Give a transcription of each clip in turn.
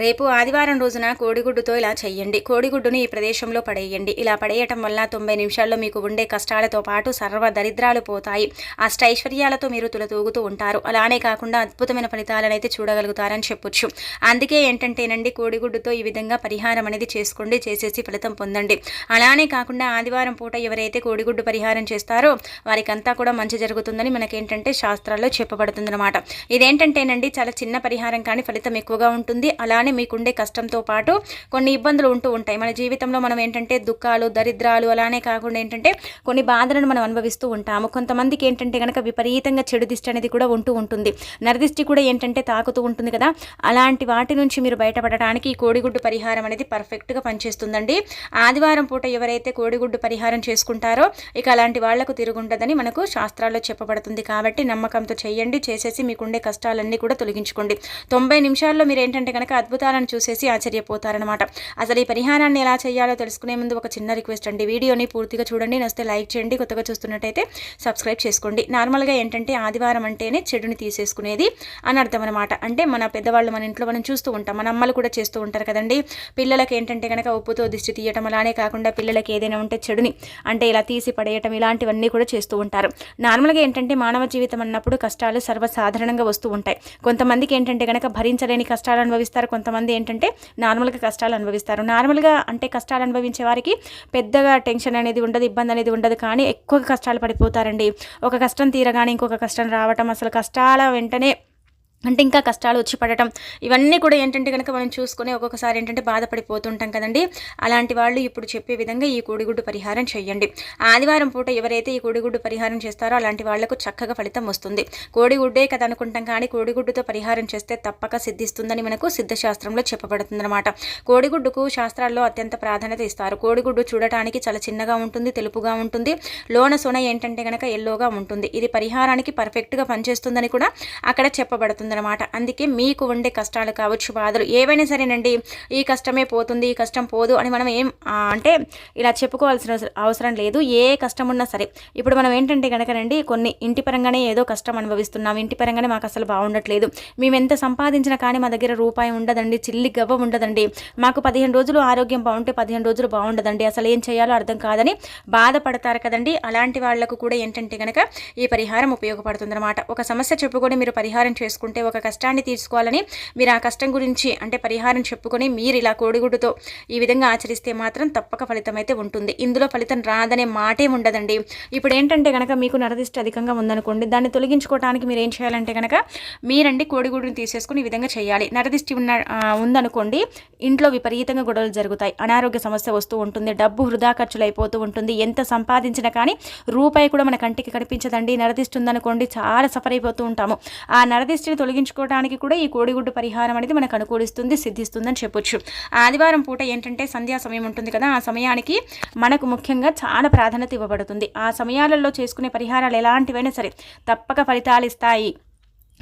రేపు ఆదివారం రోజున కోడిగుడ్డుతో ఇలా చెయ్యండి. కోడిగుడ్డుని ఈ ప్రదేశంలో పడేయండి. ఇలా పడేయటం వల్ల తొంభై నిమిషాల్లో మీకు ఉండే కష్టాలతో పాటు సర్వ దరిద్రాలు పోతాయి. అష్టైశ్వర్యాలతో మీరు తులతూగుతూ ఉంటారు. అలానే కాకుండా అద్భుతమైన ఫలితాలనైతే చూడగలుగుతారని చెప్పొచ్చు. అందుకే ఏంటంటేనండి కోడిగుడ్డుతో ఈ విధంగా పరిహారం అనేది చేసుకోండి చేసేసి ఫలితం పొందండి. అలానే కాకుండా ఆదివారం పూట ఎవరైతే కోడిగుడ్డు పరిహారం చేస్తారో వారికంతా కూడా మంచి జరుగుతుందని మనకేంటంటే శాస్త్రాల్లో చెప్పబడుతుందన్నమాట. ఇదేంటంటేనండి చాలా చిన్న పరిహారం కానీ ఫలితం ఎక్కువగా ఉంటుంది. అలా కానీ మీకుండే కష్టంతో పాటు కొన్ని ఇబ్బందులు ఉంటూ ఉంటాయి. మన జీవితంలో మనం ఏంటంటే దుఃఖాలు దరిద్రాలు అలానే కాకుండా ఏంటంటే కొన్ని బాధలను మనం అనుభవిస్తూ ఉంటాము. కొంతమందికి ఏంటంటే కనుక విపరీతంగా చెడు దిష్టి అనేది కూడా ఉంటూ ఉంటుంది. నరదిష్టి కూడా ఏంటంటే తాకుతూ ఉంటుంది కదా. అలాంటి వాటి నుంచి మీరు బయటపడటానికి ఈ కోడిగుడ్డు పరిహారం అనేది పర్ఫెక్ట్గా పనిచేస్తుందండి. ఆదివారం పూట ఎవరైతే కోడిగుడ్డు పరిహారం చేసుకుంటారో ఇక అలాంటి వాళ్ళకు తిరుగుండదని మనకు శాస్త్రాల్లో చెప్పబడుతుంది. కాబట్టి నమ్మకంతో చేయండి. చేసేసి మీకుండే కష్టాలన్నీ కూడా తొలగించుకోండి. తొంభై నిమిషాల్లో మీరు ఏంటంటే కనుక అద్భుతాలను చూసేసి ఆశ్చర్యపోతారనమాట అసలు ఈ పరిహారాన్ని ఎలా చేయాలో తెలుసుకునే ముందు ఒక చిన్న రిక్వెస్ట్ అండి. వీడియోని పూర్తిగా చూడండి. నస్తే లైక్ చేయండి. కొత్తగా చూస్తున్నట్టయితే సబ్స్క్రైబ్ చేసుకోండి. నార్మల్గా ఏంటంటే ఆదివారం అంటేనే చెడుని తీసేసుకునేది అని అర్థం అనమాట అంటే మన పెద్దవాళ్ళు మన ఇంట్లో మనం చూస్తూ ఉంటాం. మన అమ్మలు కూడా చేస్తూ ఉంటారు కదండి. పిల్లలకి ఏంటంటే కనుక ఉప్పుతో దిష్టి తీయటం అలానే కాకుండా పిల్లలకి ఏదైనా ఉంటే చెడుని అంటే ఇలా తీసి పడేయటం ఇలాంటివన్నీ కూడా చేస్తూ ఉంటారు. నార్మల్గా ఏంటంటే మానవ జీవితం అన్నప్పుడు కష్టాలు సర్వసాధారణంగా వస్తూ ఉంటాయి. కొంతమందికి ఏంటంటే కనుక భరించలేని కష్టాలు అనుభవిస్తారు. కొంతమంది ఏంటంటే నార్మల్గా కష్టాలు అనుభవిస్తారు. నార్మల్గా అంటే కష్టాలు అనుభవించే వారికి పెద్దగా టెన్షన్ అనేది ఉండదు ఇబ్బంది అనేది ఉండదు కానీ ఎక్కువ కష్టాలు పడిపోతారండి. ఒక కష్టం తీరగానే ఇంకొక కష్టం రావటం అసలు కష్టాల వెంటనే అంటే ఇంకా కష్టాలు వచ్చి పడటం ఇవన్నీ కూడా ఏంటంటే కనుక మనం చూసుకొని ఒక్కొక్కసారి ఏంటంటే బాధపడిపోతుంటాం కదండి. అలాంటి వాళ్ళు ఇప్పుడు చెప్పే విధంగా ఈ కోడిగుడ్డు పరిహారం చేయండి ఆదివారం పూట ఎవరైతే ఈ కోడిగుడ్డు పరిహారం చేస్తారో అలాంటి వాళ్ళకు చక్కగా ఫలితం వస్తుంది. కోడిగుడ్డే కదా అనుకుంటాం కానీ కోడిగుడ్డుతో పరిహారం చేస్తే తప్పక సిద్ధిస్తుందని మనకు సిద్ధశాస్త్రంలో చెప్పబడుతుందన్నమాట. కోడిగుడ్డుకు శాస్త్రాల్లో అత్యంత ప్రాధాన్యత ఇస్తారు. కోడిగుడ్డు చూడటానికి చాలా చిన్నగా ఉంటుంది తెలుపుగా ఉంటుంది. లోన సొన ఏంటంటే కనుక ఎల్లోగా ఉంటుంది. ఇది పరిహారానికి పర్ఫెక్ట్గా పనిచేస్తుందని కూడా అక్కడ చెప్పబడుతుంది. ఉంటుందన్నమాట అందుకే మీకు ఉండే కష్టాలు కావచ్చు బాధలు ఏవైనా సరేనండి. ఈ కష్టమే పోతుంది ఈ కష్టం పోదు అని మనం ఏం అంటే ఇలా చెప్పుకోవాల్సిన అవసరం లేదు. ఏ కష్టం ఉన్నా సరే ఇప్పుడు మనం ఏంటంటే కనుకనండి కొన్ని ఇంటి పరంగానే ఏదో కష్టం అనుభవిస్తున్నాం. ఇంటి పరంగానే మాకు అసలు బాగుండట్లేదు. మేము ఎంత సంపాదించినా కానీ మా దగ్గర రూపాయి ఉండదండి చిల్లి గవ్వ ఉండదండి. మాకు పదిహేను రోజులు ఆరోగ్యం బాగుంటే పదిహేను రోజులు బాగుండదండి. అసలు ఏం చేయాలో అర్థం కాదని బాధపడతారు కదండి. అలాంటి వాళ్ళకు కూడా ఏంటంటే కనుక ఈ పరిహారం ఉపయోగపడుతుందన్నమాట. ఒక సమస్య చెప్పుకొని మీరు పరిహారం చేసుకుంటే ఒక కష్టాన్ని తీసుకోవాలని మీరు ఆ కష్టం గురించి అంటే పరిహారం చెప్పుకొని మీరు ఇలా కోడిగుడ్డుతో ఈ విధంగా ఆచరిస్తే మాత్రం తప్పక ఫలితం అయితే ఉంటుంది. ఇందులో ఫలితం రాదనే మాటే ఉండదండి. ఇప్పుడు ఏంటంటే కనుక మీకు నరదిష్ట అధికంగా ఉందనుకోండి దాన్ని తొలగించుకోవడానికి మీరు ఏం చేయాలంటే కనుక మీరండి కోడిగుడ్డుని తీసేసుకుని ఈ విధంగా చేయాలి. నరదిష్టి ఉన్న ఉందనుకోండి ఇంట్లో విపరీతంగా గొడవలు జరుగుతాయి. అనారోగ్య సమస్య వస్తూ ఉంటుంది డబ్బు వృధా ఖర్చులు అయిపోతూ ఉంటుంది. ఎంత సంపాదించినా కానీ రూపాయి కూడా మన కంటికి కనిపించదండి. నరదిష్టి ఉందనుకోండి చాలా సఫర్ అయిపోతూ ఉంటాము. ఆ నరదిష్టిని తొలగించుకోవడానికి కూడా ఈ కోడిగుడ్డు పరిహారం అనేది మనకు అనుకూలిస్తుంది సిద్ధిస్తుందని చెప్పొచ్చు. ఆదివారం పూట ఏంటంటే సంధ్యా సమయం ఉంటుంది కదా ఆ సమయానికి మనకు ముఖ్యంగా చాలా ప్రాధాన్యత ఇవ్వబడుతుంది. ఆ సమయాలలో చేసుకునే పరిహారాలు ఎలాంటివైనా సరే తప్పక ఫలితాలు ఇస్తాయి.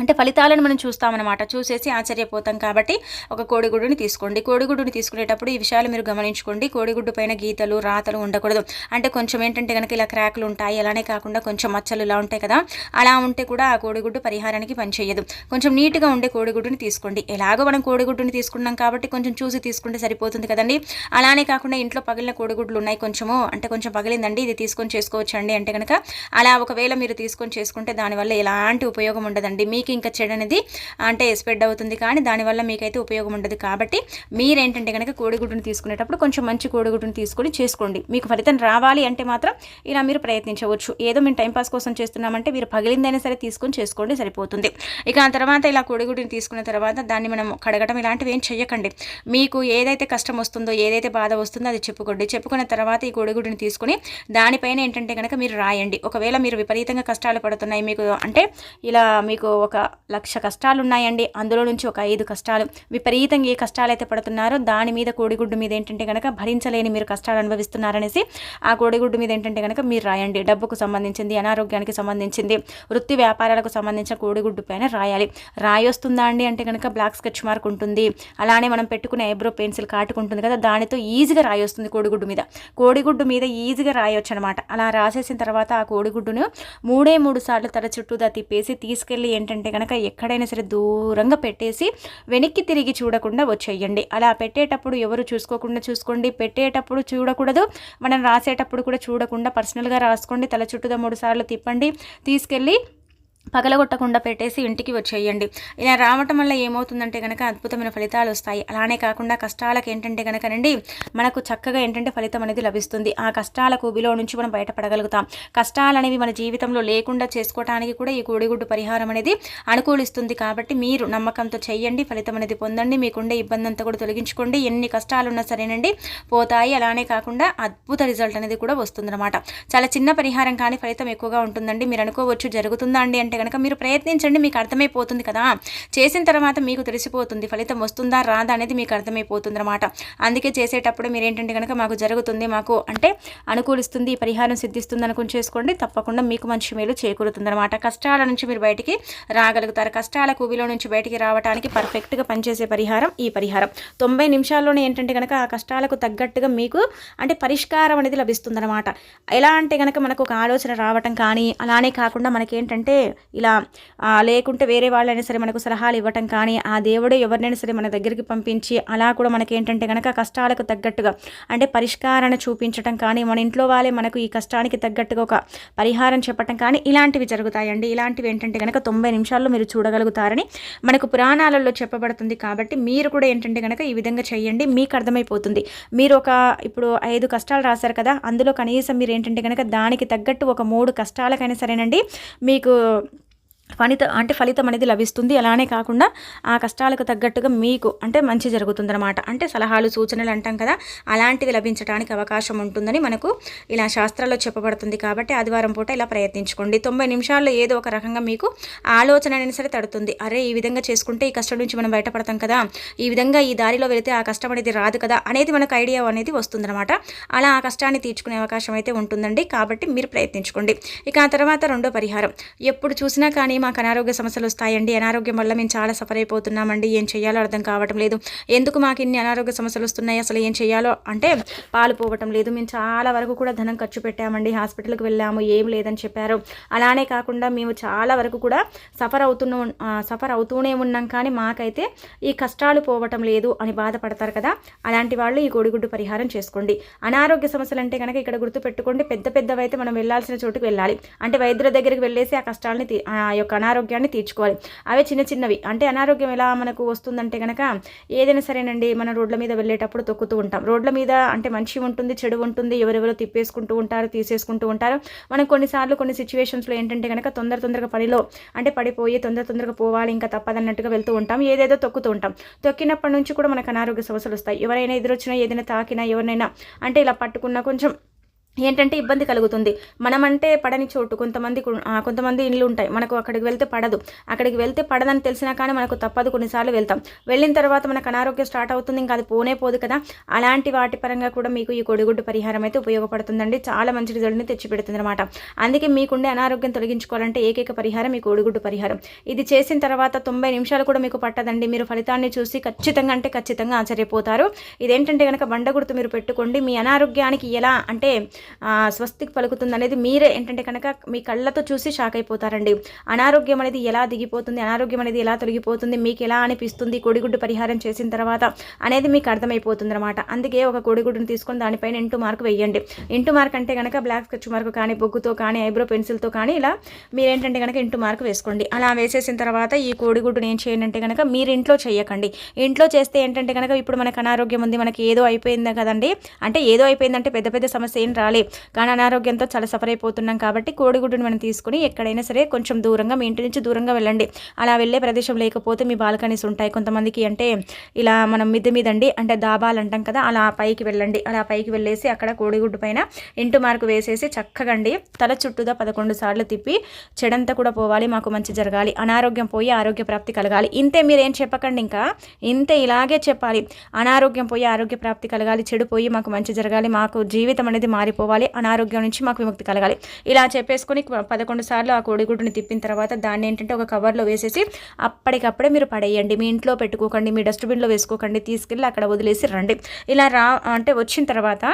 అంటే ఫలితాలను మనం చూస్తామన్నమాట. చూసేసి ఆశ్చర్యపోతాం కాబట్టి ఒక కోడిగుడ్డుని తీసుకోండి. కోడిగుడ్డుని తీసుకునేటప్పుడు ఈ విషయాలు మీరు గమనించుకోండి. కోడిగుడ్డు పైన గీతలు రాతలు ఉండకూడదు. అంటే కొంచెం ఏంటంటే కనుక ఇలా క్రాకులు ఉంటాయి. అలానే కాకుండా కొంచెం మచ్చలు ఇలా ఉంటాయి కదా. అలా ఉంటే కూడా ఆ కోడిగుడ్డు పరిహారానికి పనిచేయదు. కొంచెం నీట్గా ఉండే కోడిగుడ్డుని తీసుకోండి. ఎలాగో మనం కోడిగుడ్డుని తీసుకున్నాం కాబట్టి కొంచెం చూసి తీసుకుంటే సరిపోతుంది కదండి. అలానే కాకుండా ఇంట్లో పగిలిన కోడిగుడ్లు ఉన్నాయి కొంచెము అంటే కొంచెం పగిలిందండి ఇది తీసుకొని చేసుకోవచ్చండి అంటే కనుక అలా ఒకవేళ మీరు తీసుకొని చేసుకుంటే దానివల్ల ఎలాంటి ఉపయోగం ఉండదండి. మీకు మీకు ఇంకా చెడు అనేది అంటే స్ప్రెడ్ అవుతుంది. కానీ దానివల్ల మీకైతే ఉపయోగం ఉండదు. కాబట్టి మీరేంటంటే కనుక కోడిగుడ్డును తీసుకునేటప్పుడు కొంచెం మంచి కోడిగుడ్డును తీసుకొని చేసుకోండి. మీకు ఫలితం రావాలి అంటే మాత్రం ఇలా మీరు ప్రయత్నించవచ్చు. ఏదో మేము టైంపాస్ కోసం చేస్తున్నామంటే మీరు పగిలిందైనా సరే తీసుకొని చేసుకోండి సరిపోతుంది. ఇక ఆ తర్వాత ఇలా కోడిగుడ్డుని తీసుకున్న తర్వాత దాన్ని మనం కడగడం ఇలాంటివి ఏం చెయ్యకండి. మీకు ఏదైతే కష్టం వస్తుందో ఏదైతే బాధ వస్తుందో అది చెప్పుకోండి. చెప్పుకున్న తర్వాత ఈ కోడిగుడ్డుని తీసుకుని దానిపైన ఏంటంటే కనుక మీరు రాయండి. ఒకవేళ మీరు విపరీతంగా కష్టాలు పడుతున్నాయి మీకు అంటే ఇలా మీకు ఒక లక్ష కష్టాలున్నాయండి. అందులో నుంచి ఒక ఐదు కష్టాలు విపరీతంగా ఏ కష్టాలు అయితే పడుతున్నారో దాని మీద కోడిగుడ్డు మీద ఏంటంటే కనుక భరించలేని మీరు కష్టాలు అనుభవిస్తున్నారనేసి ఆ కోడిగుడ్డు మీద ఏంటంటే కనుక మీరు రాయండి. డబ్బుకు సంబంధించింది అనారోగ్యానికి సంబంధించింది వృత్తి వ్యాపారాలకు సంబంధించిన కోడిగుడ్డు పైన రాయాలి. రాయొస్తుందా అండి అంటే కనుక బ్లాక్ స్కెచ్ మార్క్ ఉంటుంది. అలానే మనం పెట్టుకునే ఐబ్రో పెన్సిల్ కాటుకుంటుంది కదా దానితో ఈజీగా రాయి వస్తుంది కోడిగుడ్డు మీద. కోడిగుడ్డు మీద ఈజీగా రాయొచ్చు అనమాట అలా రాసేసిన తర్వాత ఆ కోడిగుడ్డును మూడే మూడు సార్లు తల చుట్టూదా తిప్పేసి తీసుకెళ్ళి ఏంటంటే అంటే కనుక ఎక్కడైనా సరే దూరంగా పెట్టేసి వెనక్కి తిరిగి చూడకుండా వచ్చేయండి. అలా పెట్టేటప్పుడు ఎవరు చూసుకోకుండా చూసుకోండి. పెట్టేటప్పుడు చూడకూడదు. మనం రాసేటప్పుడు కూడా చూడకుండా పర్సనల్గా రాసుకోండి. తల చుట్టూదా మూడు సార్లు తిప్పండి. తీసుకెళ్ళి పగలగొట్టకుండా పెట్టేసి ఇంటికి వచ్చేయండి. ఇలా రావటం వల్ల ఏమవుతుందంటే కనుక అద్భుతమైన ఫలితాలు వస్తాయి. అలానే కాకుండా కష్టాలకు ఏంటంటే కనుకనండి మనకు చక్కగా ఏంటంటే ఫలితం అనేది లభిస్తుంది. ఆ కష్టాల కూబిలో నుంచి మనం బయటపడగలుగుతాం. కష్టాలు అనేవి మన జీవితంలో లేకుండా చేసుకోవడానికి కూడా ఈ కోడిగుడ్డు పరిహారం అనేది అనుకూలిస్తుంది. కాబట్టి మీరు నమ్మకంతో చెయ్యండి ఫలితం అనేది పొందండి. మీకుండే ఇబ్బంది అంతా కూడా తొలగించుకోండి. ఎన్ని కష్టాలు ఉన్నా సరేనండి పోతాయి. అలానే కాకుండా అద్భుత రిజల్ట్ అనేది కూడా వస్తుందన్నమాట. చాలా చిన్న పరిహారం కానీ ఫలితం ఎక్కువగా ఉంటుందండి. మీరు అనుకోవచ్చు జరుగుతుందా అండి అంటే కనుక మీరు ప్రయత్నించండి మీకు అర్థమైపోతుంది కదా. చేసిన తర్వాత మీకు తెలిసిపోతుంది ఫలితం వస్తుందా రాదా అనేది మీకు అర్థమైపోతుంది అనమాట అందుకే చేసేటప్పుడు మీరు ఏంటంటే కనుక మాకు జరుగుతుంది మాకు అంటే అనుకూలిస్తుంది పరిహారం సిద్ధిస్తుంది అనుకుని చేసుకోండి తప్పకుండా మీకు మంచి మేలు చేకూరుతుంది అనమాట కష్టాల నుంచి మీరు బయటికి రాగలుగుతారు. కష్టాల కూవిలో నుంచి బయటికి రావడానికి పర్ఫెక్ట్గా పనిచేసే పరిహారం ఈ పరిహారం. తొంభై నిమిషాల్లోనే ఏంటంటే కనుక ఆ కష్టాలకు తగ్గట్టుగా మీకు అంటే పరిష్కారం అనేది లభిస్తుందనమాట ఎలా అంటే కనుక మనకు ఒక ఆలోచన రావటం కానీ అలానే కాకుండా మనకేంటంటే ఇలా లేకుంటే వేరే వాళ్ళైనా సరే మనకు సలహాలు ఇవ్వటం కానీ ఆ దేవుడే ఎవరినైనా సరే మన దగ్గరికి పంపించి అలా కూడా మనకి ఏంటంటే కనుక కష్టాలకు తగ్గట్టుగా అంటే పరిష్కారాన్ని చూపించటం కానీ మన ఇంట్లో వాళ్ళే మనకు ఈ కష్టానికి తగ్గట్టుగా ఒక పరిహారం చెప్పటం కానీ ఇలాంటివి జరుగుతాయండి. ఇలాంటివి ఏంటంటే కనుక తొంభై నిమిషాల్లో మీరు చూడగలుగుతారని మనకు పురాణాలలో చెప్పబడుతుంది కాబట్టి మీరు కూడా ఏంటంటే కనుక ఈ విధంగా చేయండి మీకు అర్థమైపోతుంది. మీరు ఒక ఇప్పుడు ఐదు కష్టాలు రాశారు కదా అందులో కనీసం మీరు ఏంటంటే కనుక దానికి తగ్గట్టు ఒక మూడు కష్టాలకైనా సరేనండి మీకు ఫలిత అంటే ఫలితం అనేది లభిస్తుంది. అలానే కాకుండా ఆ కష్టాలకు తగ్గట్టుగా మీకు అంటే మంచి జరుగుతుందన్నమాట. అంటే సలహాలు సూచనలు అంటాం కదా అలాంటివి లభించడానికి అవకాశం ఉంటుందని మనకు ఇలా శాస్త్రాల్లో చెప్పబడుతుంది కాబట్టి ఆదివారం పూట ఇలా ప్రయత్నించుకోండి. తొంభై నిమిషాల్లో ఏదో ఒక రకంగా మీకు ఆలోచన అనేది సరే తడుతుంది. అరే ఈ విధంగా చేసుకుంటే ఈ కష్టం నుంచి మనం బయటపడతాం కదా ఈ విధంగా ఈ దారిలో వెళితే ఆ కష్టం అనేది రాదు కదా అనేది మనకు ఐడియా అనేది వస్తుందన్నమాట. అలా ఆ కష్టాన్ని తీర్చుకునే అవకాశం అయితే ఉంటుందండి. కాబట్టి మీరు ప్రయత్నించుకోండి. ఇక ఆ తర్వాత రెండో పరిహారం. ఎప్పుడు చూసినా కానీ మాకు అనారోగ్య సమస్యలు వస్తాయండి. అనారోగ్యం వల్ల మేము చాలా సఫర్ అయిపోతున్నామండి. ఏం చేయాలో అర్థం కావటం లేదు. ఎందుకు మాకు ఇన్ని అనారోగ్య సమస్యలు వస్తున్నాయి? అసలు ఏం చేయాలో? అంటే పాలు పోవటం లేదు. మేము చాలా వరకు కూడా ధనం ఖర్చు పెట్టామండి. హాస్పిటల్కి వెళ్ళాము. ఏం లేదని చెప్పారు. అలానే కాకుండా మేము చాలా వరకు కూడా సఫర్ అవుతున్న సఫర్ అవుతూనే ఉన్నాం. కానీ మాకైతే ఈ కష్టాలు పోవటం లేదు అని బాధపడతారు కదా. అలాంటి వాళ్ళు ఈ కోడిగుడ్డు పరిహారం చేసుకోండి. అనారోగ్య సమస్యలు అంటే కనుక ఇక్కడ గుర్తుపెట్టుకోండి. పెద్ద పెద్దవైతే మనం వెళ్ళాల్సిన చోటుకు వెళ్ళాలి. అంటే వైద్యుల దగ్గరికి వెళ్ళేసి ఆ కష్టాలని ఆ యొక్క అనారోగ్యాన్ని తీర్చుకోవాలి. అవే చిన్న చిన్నవి. అంటే అనారోగ్యం ఎలా మనకు వస్తుందంటే కనుక ఏదైనా సరేనండి మన రోడ్ల మీద వెళ్ళేటప్పుడు తొక్కుతూ ఉంటాం. రోడ్ల మీద అంటే మంచి ఉంటుంది చెడు ఉంటుంది ఎవరెవరో తిప్పేసుకుంటూ ఉంటారు తీసేసుకుంటూ ఉంటారు. మనం కొన్నిసార్లు కొన్ని సిచ్యువేషన్స్లో ఏంటంటే కనుక తొందర తొందరగా పనిలో అంటే పడిపోయి తొందర తొందరగా పోవాలి ఇంకా తప్పదన్నట్టుగా వెళ్తూ ఉంటాం. ఏదేదో తొక్కుతూ ఉంటాం. తొక్కినప్పటి నుంచి కూడా మనకు అనారోగ్య సమస్యలు వస్తాయి. ఎవరైనా ఎదురొచ్చినా ఏదైనా తాకినా ఎవరినైనా అంటే ఇలా పట్టుకున్నా కొంచెం ఏంటంటే ఇబ్బంది కలుగుతుంది. మనమంటే పడని చోటు. కొంతమంది కొంతమంది ఇండ్లు ఉంటాయి. మనకు అక్కడికి వెళ్తే పడదు. అక్కడికి వెళ్తే పడదని తెలిసినా కానీ మనకు తప్పదు. కొన్నిసార్లు వెళ్తాం. వెళ్ళిన తర్వాత మనకు అనారోగ్యం స్టార్ట్ అవుతుంది. ఇంకా అది పోనే పోదు కదా. అలాంటి వాటి పరంగా కూడా మీకు ఈ కొడిగుడ్డు పరిహారం అయితే ఉపయోగపడుతుందండి. చాలా మంచి రిజల్ట్ని తెచ్చిపెడుతుంది అనమాట అందుకే మీకుండే అనారోగ్యం తొలగించుకోవాలంటే ఏకైక పరిహారం ఈ కోడిగుడ్డు పరిహారం. ఇది చేసిన తర్వాత తొంభై నిమిషాలు కూడా మీకు పట్టదండి. మీరు ఫలితాన్ని చూసి ఖచ్చితంగా అంటే ఖచ్చితంగా ఆశ్చర్యపోతారు. ఇదేంటంటే కనుక బండగుర్తు మీరు పెట్టుకోండి. మీ అనారోగ్యానికి ఎలా అంటే స్వస్తికి పలుకుతుంది అనేది మీరే ఏంటంటే కనుక మీ కళ్ళతో చూసి షాక్ అయిపోతారండి. అనారోగ్యం అనేది ఎలా దిగిపోతుంది అనారోగ్యం అనేది ఎలా తొలగిపోతుంది మీకు ఎలా అనిపిస్తుంది కోడిగుడ్డు పరిహారం చేసిన తర్వాత అనేది మీకు అర్థమైపోతుంది అనమాట అందుకే ఒక కోడిగుడ్డును తీసుకొని దానిపైన ఇంటూ మార్క్ వేయండి. ఇంటూ మార్క్ అంటే కనుక బ్లాక్ స్కెచ్ మార్క్ కానీ బొగ్గుతో కానీ ఐబ్రో పెన్సిల్తో కానీ ఇలా మీరేంటంటే కనుక ఇంటూ మార్క్ వేసుకోండి. అలా వేసేసిన తర్వాత ఈ కోడిగుడ్డును ఏం చేయండి అంటే కనుక మీరు ఇంట్లో చేయకండి. ఇంట్లో చేస్తే ఏంటంటే కనుక ఇప్పుడు మనకు అనారోగ్యం ఉంది మనకి ఏదో అయిపోయిందా కదండి? అంటే ఏదో అయిపోయిందంటే పెద్ద పెద్ద సమస్య ఏం రాలే కానీ అనారోగ్యంతో చాలా సఫర్ అయిపోతున్నాం కాబట్టి కోడిగుడ్డుని మనం తీసుకుని ఎక్కడైనా సరే కొంచెం దూరంగా మీ ఇంటి నుంచి దూరంగా వెళ్ళండి. అలా వెళ్ళే ప్రదేశం లేకపోతే మీ బాల్కనీస్ ఉంటాయి. కొంతమందికి అంటే ఇలా మనం మిద్దె మీద అండి అంటే దాబాలు అంటాం కదా అలా పైకి వెళ్ళండి. అలా పైకి వెళ్ళేసి అక్కడ కోడిగుడ్డు పైన ఇంటు మార్కు వేసేసి చక్కగా అండి తల చుట్టూదా పదకొండు సార్లు తిప్పి చెడంతా కూడా పోవాలి. మాకు మంచి జరగాలి. అనారోగ్యం పోయి ఆరోగ్య ప్రాప్తి కలగాలి. ఇంతే మీరేం చెప్పకండి ఇంకా. ఇంతే ఇలాగే చెప్పాలి. అనారోగ్యం పోయి ఆరోగ్య ప్రాప్తి కలగాలి. చెడు పోయి మాకు మంచి జరగాలి. మాకు జీవితం అనేది వెళ్ళిపోవాలి అనారోగ్యం నుంచి మాకు విముక్తి కలగాలి. ఇలా చెప్పేసుకొని పదకొండు సార్లు ఆ కోడిగుడ్డుని తిప్పిన తర్వాత దాన్ని ఏంటంటే ఒక కవర్లో వేసేసి అప్పటికప్పుడే మీరు పడేయండి. మీ ఇంట్లో పెట్టుకోకండి మీ డస్ట్బిన్లో వేసుకోకండి తీసుకెళ్ళి అక్కడ వదిలేసి రండి. ఇలా రా అంటే వచ్చిన తర్వాత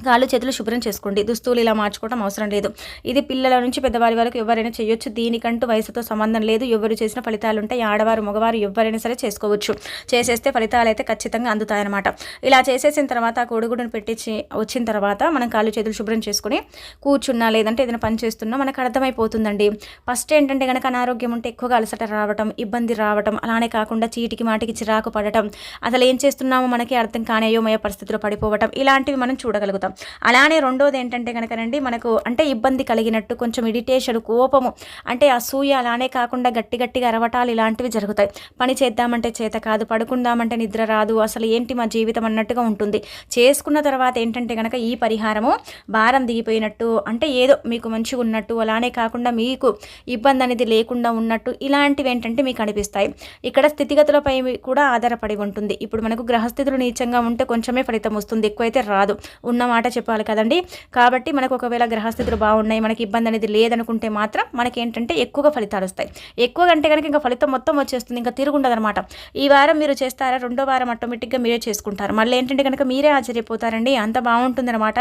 కాళ్ళు చేతులు శుభ్రం చేసుకోండి. దుస్తువులు ఇలా మార్చుకోవడం అవసరం లేదు. ఇది పిల్లల నుంచి పెద్దవారి వరకు ఎవరైనా చేయొచ్చు. దీనికంటూ వయసుతో సంబంధం లేదు. ఎవరు చేసిన ఫలితాలు ఉంటాయి ఆడవారు మగవారు ఎవరైనా సరే చేసుకోవచ్చు. చేసేస్తే ఫలితాలు అయితే ఖచ్చితంగా అందుతాయన్నమాట. ఇలా చేసేసిన తర్వాత ఆ కోడిగుడ్డును పెట్టించి వచ్చిన తర్వాత మనం కాళ్ళు చేతులు శుభ్రం చేసుకుని కూర్చున్నా లేదంటే ఏదైనా పని చేస్తున్నా మనకు అర్థమైపోతుందండి. ఫస్ట్ ఏంటంటే కనుక అనారోగ్యం ఉంటే ఎక్కువగా అలసట రావటం ఇబ్బంది రావటం అలానే కాకుండా చీటికి మాటికి చిరాకు పడటం. అసలు ఏం చేస్తున్నామో మనకి అర్థం కాని పరిస్థితిలో పడిపోవటం. ఇలాంటివి మనం చూడగలుగుతాం. అలానే రెండోది ఏంటంటే కనుకనండి మనకు అంటే ఇబ్బంది కలిగినట్టు కొంచెం ఇరిటేషన్ కోపము అంటే అసూయ అలానే కాకుండా గట్టి గట్టిగా అరవటాలు ఇలాంటివి జరుగుతాయి. పని చేద్దామంటే చేత కాదు పడుకుందామంటే నిద్ర రాదు అసలు ఏంటి మా జీవితం అన్నట్టుగా ఉంటుంది. చేసుకున్న తర్వాత ఏంటంటే కనుక ఈ పరిహారము భారం దిగిపోయినట్టు అంటే ఏదో మీకు మంచిగా ఉన్నట్టు అలానే కాకుండా మీకు ఇబ్బంది అనేది లేకుండా ఉన్నట్టు ఇలాంటివి ఏంటంటే మీకు అనిపిస్తాయి. ఇక్కడ స్థితిగతులపై కూడా ఆధారపడి ఉంటుంది. ఇప్పుడు మనకు గ్రహస్థితులు నీచంగా ఉంటే కొంచెమే ఫలితం వస్తుంది ఎక్కువైతే రాదు. ఉన్న మాట చెప్పాలి కదండి. కాబట్టి మనకు ఒకవేళ గ్రహస్థితులు బాగున్నాయి మనకి ఇబ్బంది అనేది లేదనుకుంటే మాత్రం మనకి ఏంటంటే ఎక్కువగా ఫలితాలు వస్తాయి. ఎక్కువ అంటే కనుక ఇంకా ఫలితం మొత్తం వచ్చేస్తుంది ఇంకా తిరుగుండదనమాట ఈ వారం మీరు చేస్తారా రెండో వారం ఆటోమేటిక్గా మీరే చేసుకుంటారు. మళ్ళీ ఏంటంటే కనుక మీరే ఆశ్చర్యపోతారండి అంత బాగుంటుందన్నమాట.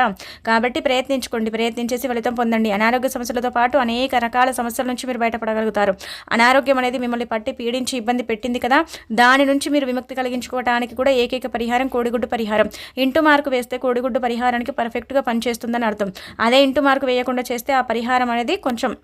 కాబట్టి ప్రయత్నించుకోండి ప్రయత్నించేసి ఫలితం పొందండి. అనారోగ్య సమస్యలతో పాటు అనేక రకాల సమస్యల నుంచి మీరు బయటపడగలుగుతారు. అనారోగ్యం అనేది మిమ్మల్ని పట్టి పీడించి ఇబ్బంది పెట్టింది కదా దాని నుంచి మీరు విముక్తి కలిగించుకోవడానికి కూడా ఏకైక పరిహారం కోడిగుడ్డు పరిహారం. ఇంటూ మార్కు వేస్తే కోడిగుడ్డు పరిహారానికి పర్ఫెక్ట్గా పనిచేస్తుందని అర్థం. అదే ఇంటూ మార్కు వేయకుండా చేస్తే ఆ పరిహారం అనేది కొంచెం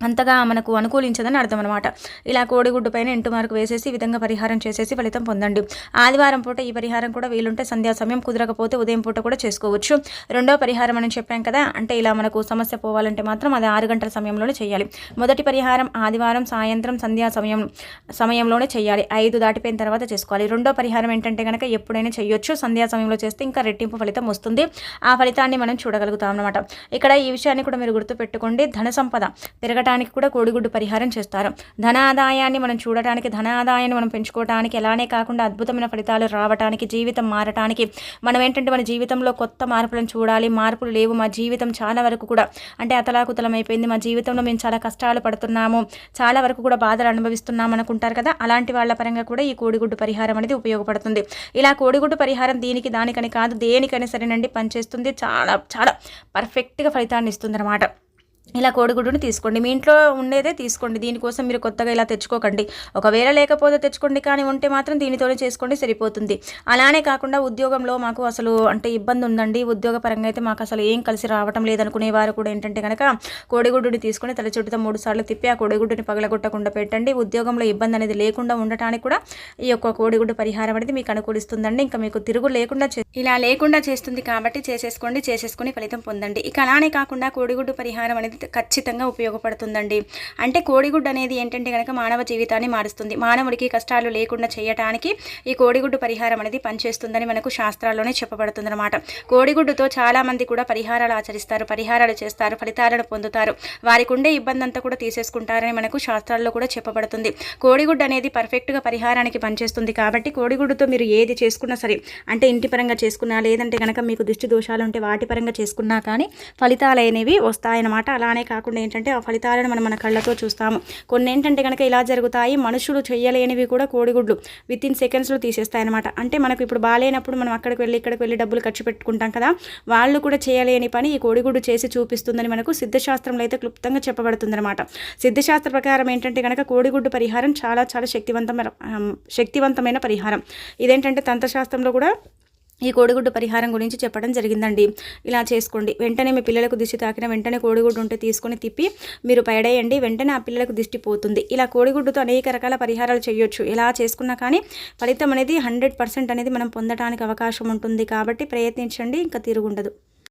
అంతగా మనకు అనుకూలించదని అర్థం అనమాట ఇలా కోడిగుడ్డు పైన ఎంటు మార్కు వేసేసి ఈ విధంగా పరిహారం చేసేసి ఫలితం పొందండి. ఆదివారం పూట ఈ పరిహారం కూడా వీలుంటే సంధ్యా సమయం కుదరకపోతే ఉదయం పూట కూడా చేసుకోవచ్చు. రెండో పరిహారం అని చెప్పాం కదా అంటే ఇలా మనకు సమస్య పోవాలంటే మాత్రం అది ఆరు గంటల సమయంలోనే చేయాలి. మొదటి పరిహారం ఆదివారం సాయంత్రం సంధ్యా సమయం సమయంలోనే చేయాలి. ఐదు దాటిపోయిన తర్వాత చేసుకోవాలి. రెండో పరిహారం ఏంటంటే కనుక ఎప్పుడైనా చేయొచ్చు. సంధ్యా సమయంలో చేస్తే ఇంకా రెట్టింపు ఫలితం వస్తుంది. ఆ ఫలితాన్ని మనం చూడగలుగుతాం అనమాట ఇక్కడ ఈ విషయాన్ని కూడా మీరు గుర్తుపెట్టుకోండి. ధన సంపద పెరగ పెరగడానికి కూడా కోడిగుడ్డు పరిహారం చేస్తారు. ధన ఆదాయాన్ని మనం చూడటానికి ధన ఆదాయాన్ని మనం పెంచుకోవడానికి ఎలానే కాకుండా అద్భుతమైన ఫలితాలు రావడానికి జీవితం మారటానికి మనం ఏంటంటే మన జీవితంలో కొత్త మార్పులను చూడాలి. మార్పులు లేవు. మా జీవితం చాలా వరకు కూడా అంటే అతలాకుతలం అయిపోయింది మా జీవితంలో మేము చాలా కష్టాలు పడుతున్నాము. చాలా వరకు కూడా బాధలు అనుభవిస్తున్నాం అనుకుంటారు కదా. అలాంటి వాళ్ళ పరంగా కూడా ఈ కోడిగుడ్డు పరిహారం అనేది ఉపయోగపడుతుంది. ఇలా కోడిగుడ్డు పరిహారం దీనికి దానికని కాదు దేనికైనా సరేనండి పనిచేస్తుంది. చాలా చాలా పర్ఫెక్ట్గా ఫలితాన్ని ఇస్తుంది అనమాట ఇలా కోడిగుడ్డుని తీసుకోండి. మీ ఇంట్లో ఉండేదే తీసుకోండి. దీనికోసం మీరు కొత్తగా ఇలా తెచ్చుకోకండి. ఒకవేళ లేకపోతే తెచ్చుకోండి. కానీ ఉంటే మాత్రం దీనితోనే చేసుకోండి సరిపోతుంది. అలానే కాకుండా ఉద్యోగంలో మాకు అసలు అంటే ఇబ్బంది ఉందండి ఉద్యోగ పరంగా అయితే మాకు అసలు ఏం కలిసి రావటం లేదనుకునే వారు కూడా ఏంటంటే కనుక కోడిగుడ్డుని తీసుకొని తల చుట్టూ మూడు సార్లు తిప్పి ఆ కోడిగుడ్డుని పగలగొట్టకుండా పెట్టండి. ఉద్యోగంలో ఇబ్బంది అనేది లేకుండా ఉండటానికి కూడా ఈ యొక్క కోడిగుడ్డు పరిహారం అనేది మీకు అనుకూలిస్తుందండి. ఇంకా మీకు తిరుగు లేకుండా ఇలా లేకుండా చేస్తుంది కాబట్టి చేసేసుకోండి. చేసేసుకుని ఫలితం పొందండి. ఇక అలానే కాకుండా కోడిగుడ్డు పరిహారం అనేది ఖచ్చితంగా ఉపయోగపడుతుందండి. అంటే కోడిగుడ్డు అనేది ఏంటంటే కనుక మానవ జీవితాన్ని మారుస్తుంది. మానవుడికి కష్టాలు లేకుండా చేయటానికి ఈ కోడిగుడ్డు పరిహారం అనేది పనిచేస్తుందని మనకు శాస్త్రాల్లోనే చెప్పబడుతుందన్నమాట. కోడిగుడ్డుతో చాలామంది కూడా పరిహారాలు ఆచరిస్తారు. పరిహారాలు చేస్తారు ఫలితాలను పొందుతారు. వారికి ఉండే ఇబ్బంది అంతా కూడా తీసేసుకుంటారని మనకు శాస్త్రాల్లో కూడా చెప్పబడుతుంది. కోడిగుడ్డు అనేది పర్ఫెక్ట్గా పరిహారానికి పనిచేస్తుంది కాబట్టి కోడిగుడ్డుతో మీరు ఏది చేసుకున్నా సరే అంటే ఇంటి పరంగా చేసుకున్నా లేదంటే కనుక మీకు దృష్టి దోషాలు ఉంటే వాటి పరంగా చేసుకున్నా కానీ ఫలితాలు అనేవి వస్తాయన్నమాట. అలా అలానే కాకుండా ఏంటంటే ఆ ఫలితాలను మనం మన కళ్ళతో చూస్తాము. కొన్ని ఏంటంటే కనుక ఇలా జరుగుతాయి మనుషులు చేయలేనివి కూడా కోడిగుడ్లు విత్ ఇన్ సెకండ్స్లో తీసేస్తాయన్నమాట. అంటే మనకు ఇప్పుడు బాగాలేనప్పుడు మనం అక్కడికి వెళ్ళి ఇక్కడికి వెళ్ళి డబ్బులు ఖర్చు పెట్టుకుంటాం కదా వాళ్ళు కూడా చేయలేని పని ఈ కోడిగుడ్డు చేసి చూపిస్తుందని మనకు సిద్ధశాస్త్రంలో అయితే క్లుప్తంగా చెప్పబడుతుందన్నమాట. సిద్ధశాస్త్ర ప్రకారం ఏంటంటే కనుక కోడిగుడ్డు పరిహారం చాలా చాలా శక్తివంతమైన శక్తివంతమైన పరిహారం. ఇదేంటంటే తంత్రశాస్త్రంలో కూడా ఈ కోడిగుడ్డు పరిహారం గురించి చెప్పడం జరిగిందండి. ఇలా చేసుకోండి. వెంటనే మీ పిల్లలకు దిష్టి తాకిన వెంటనే కోడిగుడ్డు ఉంటే తీసుకొని తిప్పి మీరు పడేయండి. వెంటనే ఆ పిల్లలకు దిష్టి పోతుంది. ఇలా కోడిగుడ్డుతో అనేక రకాల పరిహారాలు చేయొచ్చు. ఇలా చేసుకున్నా కానీ ఫలితం అనేది హండ్రెడ్ పర్సెంట్ అనేది మనం పొందడానికి అవకాశం ఉంటుంది. కాబట్టి ప్రయత్నించండి. ఇంకా తిరుగుండదు.